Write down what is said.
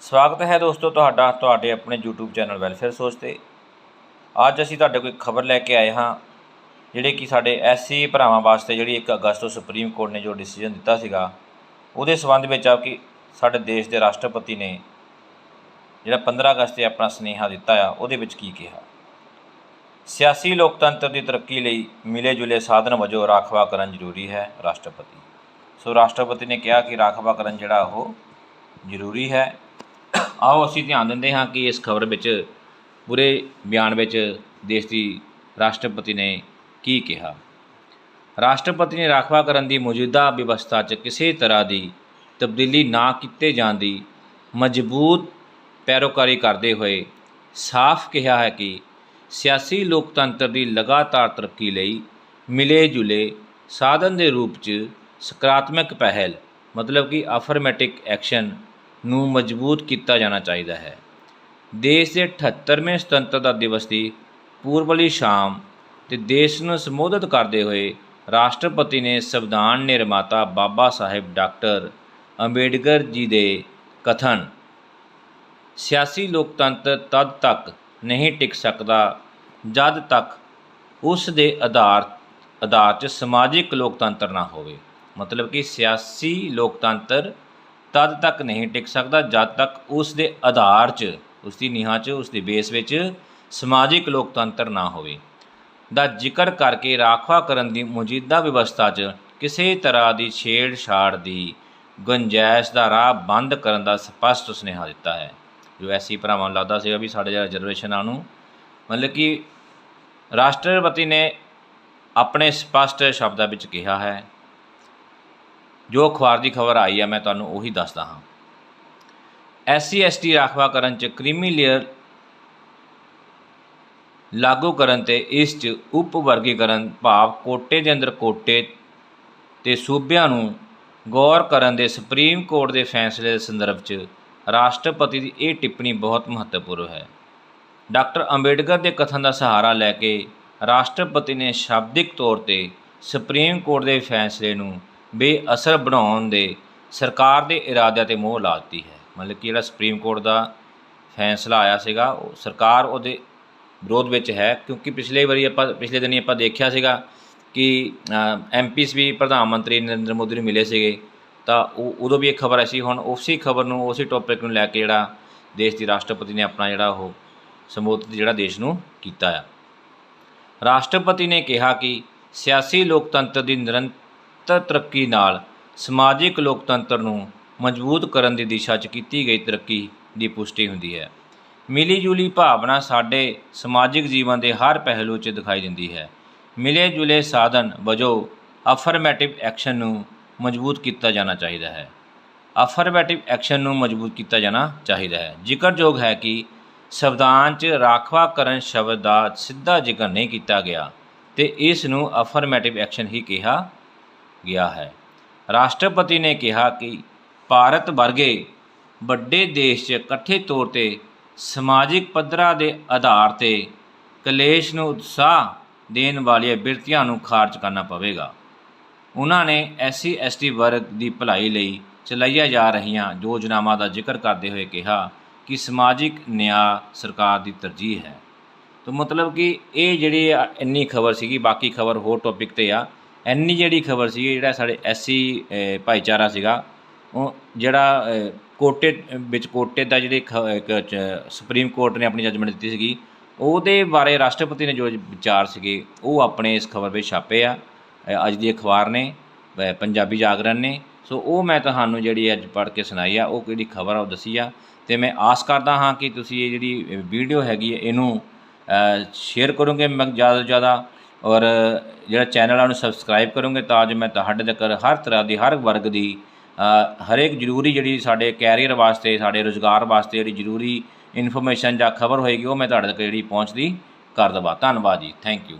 ਸਵਾਗਤ ਹੈ ਦੋਸਤੋ ਤੁਹਾਡਾ, ਤੁਹਾਡੇ ਆਪਣੇ YouTube ਚੈਨਲ ਵੈਲਫੇਅਰ ਸੋਚ ਤੇ। ਅੱਜ ਅਸੀਂ ਤੁਹਾਡੇ ਕੋਈ ਖਬਰ ਲੈ ਕੇ ਆਏ ਹਾਂ, ਜਿਹੜੇ ਕਿ ਸਾਡੇ ਐਸਸੀ ਭਰਾਵਾਂ ਵਾਸਤੇ ਜਿਹੜੀ 1 ਅਗਸਤ ਤੋਂ ਸੁਪਰੀਮ ਕੋਰਟ ਨੇ ਜੋ ਡਿਸੀਜਨ ਦਿੱਤਾ ਸੀਗਾ, ਉਹਦੇ ਸੰਬੰਧ ਵਿੱਚ ਆ ਕਿ ਸਾਡੇ ਦੇਸ਼ ਦੇ ਰਾਸ਼ਟਰਪਤੀ ਨੇ ਜਿਹੜਾ 15 ਅਗਸਤ ਤੇ ਆਪਣਾ ਸੁਨੇਹਾ ਦਿੱਤਾ ਆ, ਉਹਦੇ ਵਿੱਚ ਕੀ ਕਿਹਾ। ਸਿਆਸੀ ਲੋਕਤੰਤਰ ਦੀ ਤਰੱਕੀ ਲਈ ਮਿਲੇ ਜੁਲੇ ਸਾਧਨ ਵਜੋਂ ਰਾਖਵਾਂਕਰਨ ਜ਼ਰੂਰੀ ਹੈ ਰਾਸ਼ਟਰਪਤੀ। ਸੋ ਰਾਸ਼ਟਰਪਤੀ ਨੇ ਕਿਹਾ ਕਿ ਰਾਖਵਾ ਕਰਨ ਜਿਹੜਾ ਉਹ ਜ਼ਰੂਰੀ ਹੈ। ਆਓ ਅਸੀਂ ਧਿਆਨ ਦਿੰਦੇ ਹਾਂ ਕਿ ਇਸ ਖਬਰ ਵਿੱਚ, ਪੂਰੇ ਬਿਆਨ ਵਿੱਚ ਦੇਸ਼ ਦੀ ਰਾਸ਼ਟਰਪਤੀ ਨੇ ਕੀ ਕਿਹਾ। ਰਾਸ਼ਟਰਪਤੀ ਨੇ ਰਾਖਵਾ ਕਰਨ ਦੀ ਮੌਜੂਦਾ ਵਿਵਸਥਾ 'ਚ ਕਿਸੇ ਤਰ੍ਹਾਂ ਦੀ ਤਬਦੀਲੀ ਨਾ ਕੀਤੇ ਜਾਣ ਦੀ ਮਜ਼ਬੂਤ ਪੈਰੋਕਾਰੀ ਕਰਦੇ ਹੋਏ ਸਾਫ਼ ਕਿਹਾ ਹੈ ਕਿ ਸਿਆਸੀ ਲੋਕਤੰਤਰ ਦੀ ਲਗਾਤਾਰ ਤਰੱਕੀ ਲਈ ਮਿਲੇ ਜੁਲੇ ਸਾਧਨ ਦੇ ਰੂਪ 'ਚ ਸਕਾਰਾਤਮਕ ਪਹਿਲ, ਮਤਲਬ ਕਿ ਅਫਰਮੈਟਿਕ ਐਕਸ਼ਨ ਨੂੰ ਮਜ਼ਬੂਤ ਕੀਤਾ ਜਾਣਾ ਚਾਹੀਦਾ ਹੈ। ਦੇਸ਼ ਦੇ 78ਵੇਂ ਸੁਤੰਤਰਤਾ ਦਿਵਸ ਦੀ ਪੂਰਬਲੀ ਸ਼ਾਮ ਤੇ ਦੇਸ਼ ਨੂੰ ਸੰਬੋਧਿਤ ਕਰਦੇ ਹੋਏ ਰਾਸ਼ਟਰਪਤੀ ਨੇ ਸੰਵਿਧਾਨ ਨਿਰਮਾਤਾ ਬਾਬਾ ਸਾਹਿਬ ਡਾਕਟਰ ਅੰਬੇਡਕਰ ਜੀ ਦੇ ਕਥਨ, ਸਿਆਸੀ ਲੋਕਤੰਤਰ ਤਦ ਤੱਕ ਨਹੀਂ ਟਿਕ ਸਕਦਾ ਜਦ ਤੱਕ ਉਸ ਦੇ ਆਧਾਰ ਆਧਾਰ 'ਚ ਸਮਾਜਿਕ ਲੋਕਤੰਤਰ ਨਾ ਹੋਵੇ। ਮਤਲਬ ਕਿ ਸਿਆਸੀ ਲੋਕਤੰਤਰ ਤਦ ਤੱਕ ਨਹੀਂ ਟਿਕ ਸਕਦਾ ਜਦ ਤੱਕ ਉਸ ਦੇ ਆਧਾਰ 'ਚ, ਉਸ ਦੀ ਨੀਹਾਂ 'ਚ, ਉਸ ਦੇ ਬੇਸ ਵਿੱਚ ਸਮਾਜਿਕ ਲੋਕਤੰਤਰ ਨਾ ਹੋਵੇ। ਦਾ ਜ਼ਿਕਰ ਕਰਕੇ ਰਾਖਵਾ ਕਰਨ ਦੀ ਮੌਜੂਦਾ ਵਿਵਸਥਾ 'ਚ ਕਿਸੇ ਤਰ੍ਹਾਂ ਦੀ ਛੇੜਛਾੜ ਦੀ ਗੁੰਜਾਇਸ਼ ਦਾ ਰਾਹ ਬੰਦ ਕਰਨ ਦਾ ਸਪਸ਼ਟ ਸੁਨੇਹਾ ਦਿੱਤਾ ਹੈ। ਜੋ ਐਸੀ ਭਰਾਵਾਂ ਨੂੰ ਲੱਗਦਾ ਸੀਗਾ ਵੀ ਸਾਡੇ ਜਿਹੜਾ ਰਿਜ਼ਰਵੇਸ਼ਨਾਂ ਨੂੰ, ਮਤਲਬ ਕਿ ਰਾਸ਼ਟਰਪਤੀ ਨੇ ਆਪਣੇ ਸਪਸ਼ਟ ਸ਼ਬਦਾਂ ਵਿੱਚ ਕਿਹਾ ਹੈ ਜੋ ਅਖਬਾਰ ਦੀ ਖਬਰ ਆਈ ਹੈ ਮੈਂ ਤੁਹਾਨੂੰ ਉਹੀ ਦੱਸਦਾ ਹਾਂ। ਐਸਸੀ ਐਸਟੀ ਰਾਖਵਾਂਕਰਨ ਚ ਕ੍ਰੀਮੀ ਲੇਅਰ ਲਾਗੂ ਕਰਨ ਤੇ ਇਸ ਚ ਉਪ ਵਰਗੀਕਰਨ ਭਾਵ ਕੋਟੇ ਦੇ ਅੰਦਰ ਕੋਟੇ ਤੇ ਸੂਬਿਆਂ ਨੂੰ ਗੌਰ ਕਰਨ ਦੇ ਸੁਪਰੀਮ ਕੋਰਟ ਦੇ ਫੈਸਲੇ ਦੇ ਸੰਦਰਭ 'ਚ ਰਾਸ਼ਟਰਪਤੀ ਦੀ ਇਹ ਟਿੱਪਣੀ ਬਹੁਤ ਮਹੱਤਵਪੂਰਨ ਹੈ। ਡਾਕਟਰ ਅੰਬੇਡਕਰ ਦੇ ਕਥਨ ਦਾ ਸਹਾਰਾ ਲੈ ਕੇ ਰਾਸ਼ਟਰਪਤੀ ਨੇ ਸ਼ਾਬਦਿਕ ਤੌਰ ਤੇ ਸੁਪਰੀਮ ਕੋਰਟ ਦੇ ਫੈਸਲੇ ਨੂੰ ਬੇਅਸਰ ਬਣਾਉਣ ਦੇ ਸਰਕਾਰ ਦੇ ਇਰਾਦਿਆਂ ਤੇ ਮੋਹਰ ਲਾ ਦਿੱਤੀ ਹੈ। ਮਤਲਬ ਕਿ ਜਿਹੜਾ ਸੁਪਰੀਮ ਕੋਰਟ ਦਾ ਫੈਸਲਾ ਆਇਆ ਸੀਗਾ, ਉਹ ਸਰਕਾਰ ਉਹਦੇ ਵਿਰੋਧ ਵਿੱਚ ਹੈ, ਕਿਉਂਕਿ ਪਿਛਲੇ ਵਾਰੀ ਆਪਾਂ, ਪਿਛਲੇ ਦਿਨੀ ਆਪਾਂ ਦੇਖਿਆ ਸੀਗਾ ਕਿ ਐਮਪੀਸ ਵੀ ਪ੍ਰਧਾਨ ਮੰਤਰੀ ਨਰਿੰਦਰ ਮੋਦੀ ਨੂੰ ਮਿਲੇ ਸੀਗੇ, ਤਾਂ ਉਹ, ਉਦੋਂ ਵੀ ਇੱਕ ਖਬਰ ਆਈ ਸੀ, ਹੁਣ ਉਸੇ ਖਬਰ ਨੂੰ, ਉਸੇ ਟੌਪਿਕ ਨੂੰ ਲੈ ਕੇ ਜਿਹੜਾ ਦੇਸ਼ ਦੀ ਰਾਸ਼ਟਰਪਤੀ ਨੇ ਆਪਣਾ ਜਿਹੜਾ ਉਹ ਸੰਬੋਧਿਤ ਜਿਹੜਾ ਦੇਸ਼ ਨੂੰ ਕੀਤਾ ਆ। ਰਾਸ਼ਟਰਪਤੀ ਨੇ ਕਿਹਾ ਕਿ ਸਿਆਸੀ ਲੋਕਤੰਤਰ ਦੀ ਨਿਰੰਤਰ ਤਰੱਕੀ ਨਾਲ ਸਮਾਜਿਕ ਲੋਕਤੰਤਰ ਨੂੰ ਮਜ਼ਬੂਤ ਕਰਨ ਦੀ ਦਿਸ਼ਾ 'ਚ ਕੀਤੀ ਗਈ ਤਰੱਕੀ ਦੀ ਪੁਸ਼ਟੀ ਹੁੰਦੀ ਹੈ। ਮਿਲੀ ਜੁਲੀ ਭਾਵਨਾ ਸਾਡੇ ਸਮਾਜਿਕ ਜੀਵਨ ਦੇ ਹਰ ਪਹਿਲੂ 'ਚ ਦਿਖਾਈ ਦਿੰਦੀ ਹੈ। ਮਿਲੇ ਜੁਲੇ ਸਾਧਨ ਵਜੋਂ ਅਫਰਮੈਟਿਵ ਐਕਸ਼ਨ ਨੂੰ ਮਜ਼ਬੂਤ ਕੀਤਾ ਜਾਣਾ ਚਾਹੀਦਾ ਹੈ। ਅਫਰਮੈਟਿਵ ਐਕਸ਼ਨ ਨੂੰ ਮਜ਼ਬੂਤ ਕੀਤਾ ਜਾਣਾ ਚਾਹੀਦਾ ਹੈ। ਜ਼ਿਕਰਯੋਗ ਹੈ ਕਿ ਸੰਵਿਧਾਨ 'ਚ ਰਾਖਵਾ ਕਰਨ ਸ਼ਬਦ ਦਾ ਸਿੱਧਾ ਜ਼ਿਕਰ ਨਹੀਂ ਕੀਤਾ ਗਿਆ ਤੇ ਇਸ ਨੂੰ ਅਫਰਮੈਟਿਵ ਐਕਸ਼ਨ ਹੀ ਕਿਹਾ ਗਿਆ ਹੈ। ਰਾਸ਼ਟਰਪਤੀ ਨੇ ਕਿਹਾ ਕਿ ਭਾਰਤ ਵਰਗੇ ਵੱਡੇ ਦੇਸ਼ 'ਚ ਇਕੱਠੇ ਤੌਰ ਤੇ ਸਮਾਜਿਕ ਪੱਧਰਾਂ ਦੇ ਆਧਾਰ ਤੇ ਕਲੇਸ਼ ਨੂੰ ਉਤਸ਼ਾਹ ਦੇਣ ਵਾਲੀਆਂ ਬਿਰਤੀਆਂ ਨੂੰ ਖਾਰਜ ਕਰਨਾ ਪਵੇਗਾ। ਉਹਨਾਂ ਨੇ ਐਸਸੀ ਐਸਟੀ ਵਰਗ ਦੀ ਭਲਾਈ ਲਈ ਚਲਾਈਆਂ ਜਾ ਰਹੀਆਂ ਯੋਜਨਾਵਾਂ ਦਾ ਜ਼ਿਕਰ ਕਰਦੇ ਹੋਏ ਕਿਹਾ ਕਿ ਸਮਾਜਿਕ ਨਿਆਂ ਸਰਕਾਰ ਦੀ ਤਰਜੀਹ ਹੈ। ਤਾਂ ਮਤਲਬ ਕਿ ਇਹ ਜਿਹੜੀ ਇੰਨੀ ਖਬਰ ਸੀਗੀ, ਬਾਕੀ ਖਬਰ ਹੋਰ ਟੌਪਿਕ ਤੇ ਆ। ਇੰਨੀ ਜਿਹੜੀ ਖਬਰ ਸੀ ਜਿਹੜਾ ਸਾਡੇ ਐਸਸੀ ਭਾਈਚਾਰਾ ਸੀਗਾ, ਉਹ ਜਿਹੜਾ ਕੋਟੇ, ਵਿੱਚ ਕੋਟੇ ਦਾ ਜਿਹੜੇ ਖ- ਇੱਕ ਸੁਪਰੀਮ ਕੋਰਟ ਨੇ ਆਪਣੀ ਜੱਜਮੈਂਟ ਦਿੱਤੀ ਸੀਗੀ, ਉਹਦੇ ਬਾਰੇ ਰਾਸ਼ਟਰਪਤੀ ਨੇ ਜੋ ਵਿਚਾਰ ਸੀਗੇ, ਉਹ ਆਪਣੇ ਇਸ ਖਬਰ ਵਿੱਚ ਛਾਪੇ ਆ। ਅੱਜ ਦੀ ਅਖਬਾਰ ਨੇ ਪੰਜਾਬੀ ਜਾਗਰਣ ਨੇ। ਸੋ ਉਹ ਮੈਂ ਤੁਹਾਨੂੰ ਜਿਹੜੀ ਅੱਜ ਪੜ੍ਹ ਕੇ ਸੁਣਾਈ ਆ, ਉਹ ਜਿਹੜੀ ਖਬਰ ਆ, ਉਹ ਦੱਸੀ ਆ। ਤੇ ਮੈਂ ਆਸ ਕਰਦਾ ਹਾਂ ਕਿ ਤੁਸੀਂ ਇਹ ਜਿਹੜੀ ਵੀਡੀਓ ਹੈਗੀ ਹੈ ਇਹਨੂੰ ਸ਼ੇਅਰ ਕਰੋਗੇ। ਮੈਂ ਜ਼ਿਆਦਾ ਤੋਂ ਜ਼ਿਆਦਾ ਔਰ ਜਿਹੜਾ ਚੈਨਲ ਆ ਉਹਨੂੰ ਸਬਸਕ੍ਰਾਈਬ ਕਰੋਗੇ ਤਾਂ ਜੋ ਮੈਂ ਤੁਹਾਡੇ ਤੱਕ ਹਰ ਤਰ੍ਹਾਂ ਦੀ, ਹਰ ਵਰਗ ਦੀ ਹਰੇਕ ਜ਼ਰੂਰੀ ਜਿਹੜੀ ਸਾਡੇ ਕੈਰੀਅਰ ਵਾਸਤੇ, ਸਾਡੇ ਰੋਜ਼ਗਾਰ ਵਾਸਤੇ ਜਿਹੜੀ ਜ਼ਰੂਰੀ ਇਨਫੋਰਮੇਸ਼ਨ ਜਾਂ ਖਬਰ ਹੋਏਗੀ, ਉਹ ਮੈਂ ਤੁਹਾਡੇ ਤੱਕ ਜਿਹੜੀ ਪਹੁੰਚਦੀ ਕਰ ਦਵਾਂ। ਧੰਨਵਾਦ ਜੀ। Thank you